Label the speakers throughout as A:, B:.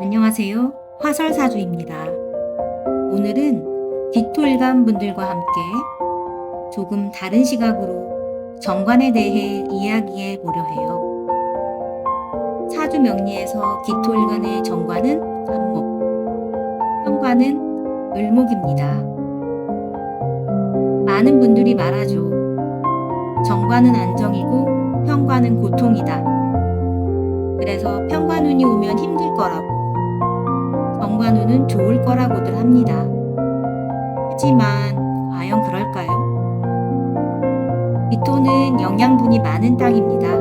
A: 안녕하세요. 화설사주입니다. 오늘은 기토일간 분들과 함께 조금 다른 시각으로 정관에 대해 이야기해 보려 해요. 사주 명리에서 기토일간의 정관은 간목, 현관은 을목입니다. 많은 분들이 말하죠. 정관은 안정이고 현관은 고통이다. 그래서 편관운이 오면 힘들 거라고, 정관운은 좋을 거라고들 합니다. 하지만 과연 그럴까요? 기토는 영양분이 많은 땅입니다.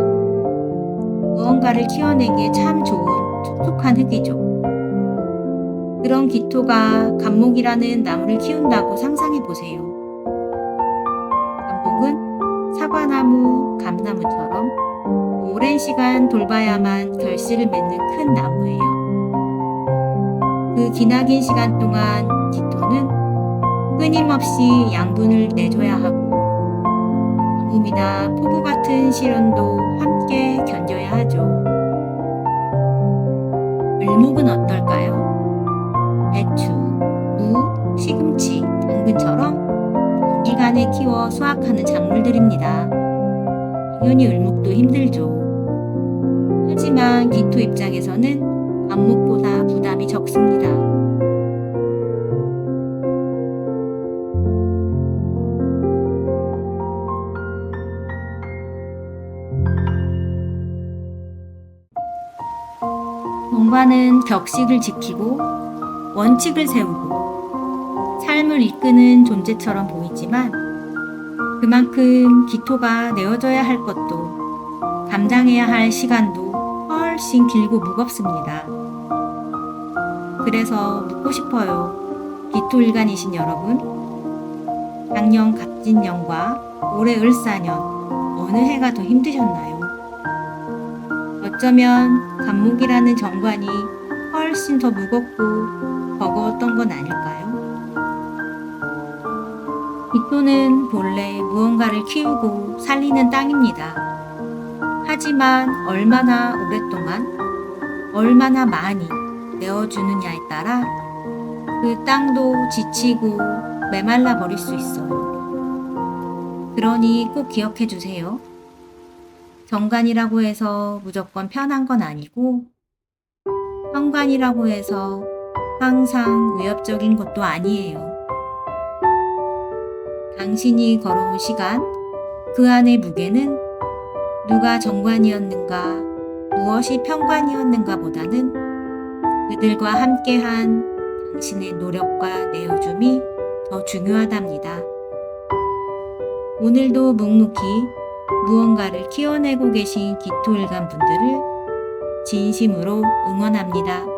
A: 무언가를 키워내기에 참 좋은 촉촉한 흙이죠. 그런 기토가 감목이라는 나무를 키운다고 상상해 보세요. 감목은 사과나무, 감나무처럼 오랜 시간 돌봐야만 결실을 맺는 큰 나무예요. 그 기나긴 시간 동안 기토는 끊임없이 양분을 내줘야 하고 가뭄이나 폭우 같은 시련도 함께 견뎌야 하죠. 을목은 어떨까요? 배추, 무, 시금치, 당근처럼 단기간에 키워 수확하는 작물들입니다. 당연히 을목도 힘들죠. 하지만 기토 입장에서는 안목보다 부담이 적습니다. 정관은 격식을 지키고 원칙을 세우고 삶을 이끄는 존재처럼 보이지만 그만큼 기토가 내어져야 할 것도 감당해야 할 시간도 훨씬 길고 무겁습니다. 그래서 묻고 싶어요. 기토일간이신 여러분. 작년 갑진년과 올해 을사년 어느 해가 더 힘드셨나요? 어쩌면 간목이라는 정관이 훨씬 더 무겁고 버거웠던 건 아닐까요? 기토는 본래 무언가를 키우고 살리는 땅입니다. 하지만 얼마나 오랫동안, 얼마나 많이 내어주느냐에 따라 그 땅도 지치고 메말라 버릴 수 있어요. 그러니 꼭 기억해 주세요. 정관이라고 해서 무조건 편한 건 아니고, 현관이라고 해서 항상 위협적인 것도 아니에요. 당신이 걸어온 시간, 그 안의 무게는 누가 정관이었는가, 무엇이 편관이었는가 보다는 그들과 함께한 당신의 노력과 내어줌이 더 중요하답니다. 오늘도 묵묵히 무언가를 키워내고 계신 기토일간 분들을 진심으로 응원합니다.